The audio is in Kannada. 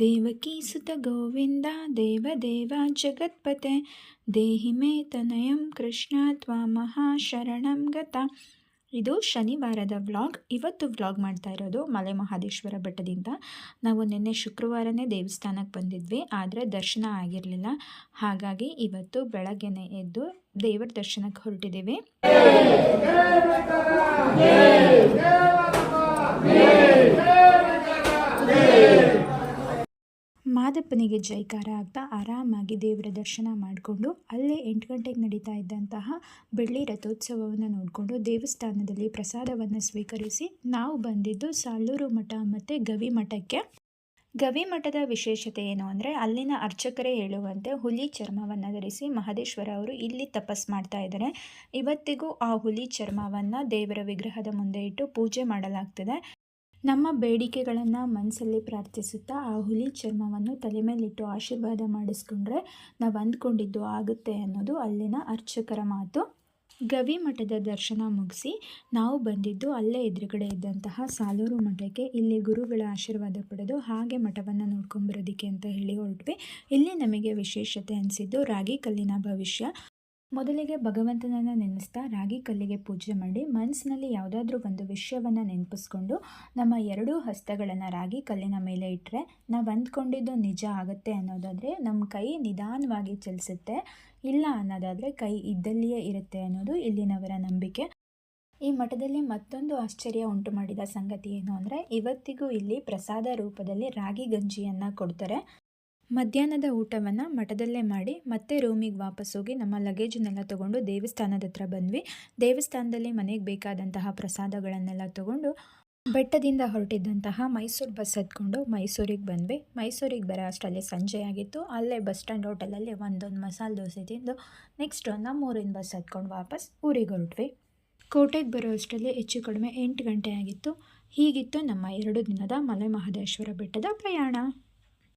ದೇವಕೀ ಸುತ ಗೋವಿಂದ, ದೇವ ಜಗತ್ಪತೆ, ದೇಹಿ ಮೇ ತನಯಂ ಕೃಷ್ಣ ಶರಣಂ ಗತ. ಇದು ಶನಿವಾರದ ವ್ಲಾಗ್. ಇವತ್ತು ವ್ಲಾಗ್ ಮಾಡ್ತಾ ಇರೋದು ಮಲೆ ಮಹಾದೇಶ್ವರ ಬೆಟ್ಟದಿಂದ. ನಾವು ನಿನ್ನೆ ಶುಕ್ರವಾರನೇ ದೇವಸ್ಥಾನಕ್ಕೆ ಬಂದಿದ್ವಿ, ಆದರೆ ದರ್ಶನ ಆಗಿರಲಿಲ್ಲ. ಹಾಗಾಗಿ ಇವತ್ತು ಬೆಳಗ್ಗೆನೆ ಎದ್ದು ದೇವರ ದರ್ಶನಕ್ಕೆ ಹೊರಟಿದ್ದೀವಿ. ಮಾದಪ್ಪನಿಗೆ ಜೈಕಾರ ಆಗ್ತಾ ಆರಾಮಾಗಿ ದೇವರ ದರ್ಶನ ಮಾಡಿಕೊಂಡು ಅಲ್ಲೇ ಎಂಟು ಗಂಟೆಗೆ ನಡೀತಾ ಇದ್ದಂತಹ ಬೆಳ್ಳಿ ರಥೋತ್ಸವವನ್ನು ನೋಡಿಕೊಂಡು ದೇವಸ್ಥಾನದಲ್ಲಿ ಪ್ರಸಾದವನ್ನು ಸ್ವೀಕರಿಸಿ ನಾವು ಬಂದಿದ್ದು ಸಾಲೂರು ಮಠ ಮತ್ತು ಗವಿ ಮಠಕ್ಕೆ. ಗವಿ ಮಠದ ವಿಶೇಷತೆ ಏನು ಅಂದರೆ ಅಲ್ಲಿನ ಅರ್ಚಕರೇ ಹೇಳುವಂತೆ ಹುಲಿ ಚರ್ಮವನ್ನು ಧರಿಸಿ ಮಹದೇಶ್ವರ ಅವರು ಇಲ್ಲಿ ತಪಸ್ ಮಾಡ್ತಾ ಇದ್ದಾರೆ. ಇವತ್ತಿಗೂ ಆ ಹುಲಿ ಚರ್ಮವನ್ನು ದೇವರ ವಿಗ್ರಹದ ಮುಂದೆ ಇಟ್ಟು ಪೂಜೆ ಮಾಡಲಾಗ್ತದೆ. ನಮ್ಮ ಬೇಡಿಕೆಗಳನ್ನು ಮನಸ್ಸಲ್ಲಿ ಪ್ರಾರ್ಥಿಸುತ್ತಾ ಆ ಹುಲಿ ಚರ್ಮವನ್ನು ತಲೆ ಮೇಲಿಟ್ಟು ಆಶೀರ್ವಾದ ಮಾಡಿಸ್ಕೊಂಡ್ರೆ ನಾವು ಅಂದ್ಕೊಂಡಿದ್ದು ಆಗುತ್ತೆ ಅನ್ನೋದು ಅಲ್ಲಿನ ಅರ್ಚಕರ ಮಾತು. ಗವಿ ಮಠದ ದರ್ಶನ ಮುಗಿಸಿ ನಾವು ಬಂದಿದ್ದು ಅಲ್ಲೇ ಎದುರುಗಡೆ ಇದ್ದಂತಹ ಸಾಲೂರು ಮಠಕ್ಕೆ ಇಲ್ಲಿ ಗುರುಗಳ ಆಶೀರ್ವಾದ ಪಡೆದು ಹಾಗೆ ಮಠವನ್ನು ನೋಡ್ಕೊಂಬರೋದಕ್ಕೆ ಅಂತ ಹೇಳಿ ಹೊರಟ್ವಿ. ಇಲ್ಲಿ ನಮಗೆ ವಿಶೇಷತೆ ಅನಿಸಿದ್ದು ರಾಗಿ ಕಲ್ಲಿನ ಭವಿಷ್ಯ. ಮೊದಲಿಗೆ ಭಗವಂತನನ್ನು ನೆನೆಸ್ತಾ ರಾಗಿ ಕಲ್ಲಿಗೆ ಪೂಜೆ ಮಾಡಿ ಮನಸ್ಸಿನಲ್ಲಿ ಯಾವುದಾದ್ರೂ ಒಂದು ವಿಷಯವನ್ನು ನೆನಪಿಸ್ಕೊಂಡು ನಮ್ಮ ಎರಡೂ ಹಸ್ತಗಳನ್ನು ರಾಗಿ ಕಲ್ಲಿನ ಮೇಲೆ ಇಟ್ಟರೆ ನಾವು ಅಂದ್ಕೊಂಡಿದ್ದು ನಿಜ ಆಗುತ್ತೆ ಅನ್ನೋದಾದರೆ ನಮ್ಮ ಕೈ ನಿಧಾನವಾಗಿ ಚಲಿಸುತ್ತೆ. ಇಲ್ಲ ಅನ್ನೋದಾದರೆ ಕೈ ಇದ್ದಲ್ಲಿಯೇ ಇರುತ್ತೆ ಅನ್ನೋದು ಇಲ್ಲಿನವರ ನಂಬಿಕೆ. ಈ ಮಠದಲ್ಲಿ ಮತ್ತೊಂದು ಆಶ್ಚರ್ಯ ಉಂಟು ಮಾಡಿದ ಸಂಗತಿ ಏನು ಅಂದರೆ ಇವತ್ತಿಗೂ ಇಲ್ಲಿ ಪ್ರಸಾದ ರೂಪದಲ್ಲಿ ರಾಗಿ ಗಂಜಿಯನ್ನು ಕೊಡ್ತಾರೆ. ಮಧ್ಯಾಹ್ನದ ಊಟವನ್ನು ಮಠದಲ್ಲೇ ಮಾಡಿ ಮತ್ತೆ ರೂಮಿಗೆ ವಾಪಸ್ ಹೋಗಿ ನಮ್ಮ ಲಗೇಜನ್ನೆಲ್ಲ ತೊಗೊಂಡು ದೇವಸ್ಥಾನದ ಹತ್ರ ಬಂದ್ವಿ. ದೇವಸ್ಥಾನದಲ್ಲಿ ಮನೆಗೆ ಬೇಕಾದಂತಹ ಪ್ರಸಾದಗಳನ್ನೆಲ್ಲ ತೊಗೊಂಡು ಬೆಟ್ಟದಿಂದ ಹೊರಟಿದ್ದಂತಹ ಮೈಸೂರು ಬಸ್ ಹತ್ಕೊಂಡು ಮೈಸೂರಿಗೆ ಬಂದ್ವಿ. ಮೈಸೂರಿಗೆ ಬರೋ ಅಷ್ಟರಲ್ಲಿ ಸಂಜೆ ಆಗಿತ್ತು. ಅಲ್ಲೇ ಬಸ್ ಸ್ಟ್ಯಾಂಡ್ ಹೋಟೆಲಲ್ಲಿ ಒಂದೊಂದು ಮಸಾಲೆ ದೋಸೆ ತಿಂದು ನೆಕ್ಸ್ಟ್ ನಮ್ಮೂರಿನ ಬಸ್ ಹತ್ಕೊಂಡು ವಾಪಸ್ ಊರಿಗೆ ಹೊರಟ್ವಿ. ಕೋಟೆಗೆ ಬರೋ ಅಷ್ಟರಲ್ಲಿ ಹೆಚ್ಚು ಕಡಿಮೆ ಎಂಟು ಗಂಟೆ ಆಗಿತ್ತು. ಹೀಗಿತ್ತು ನಮ್ಮ ಎರಡು ದಿನದ ಮಲೆ ಮಹದೇಶ್ವರ ಬೆಟ್ಟದ ಪ್ರಯಾಣ.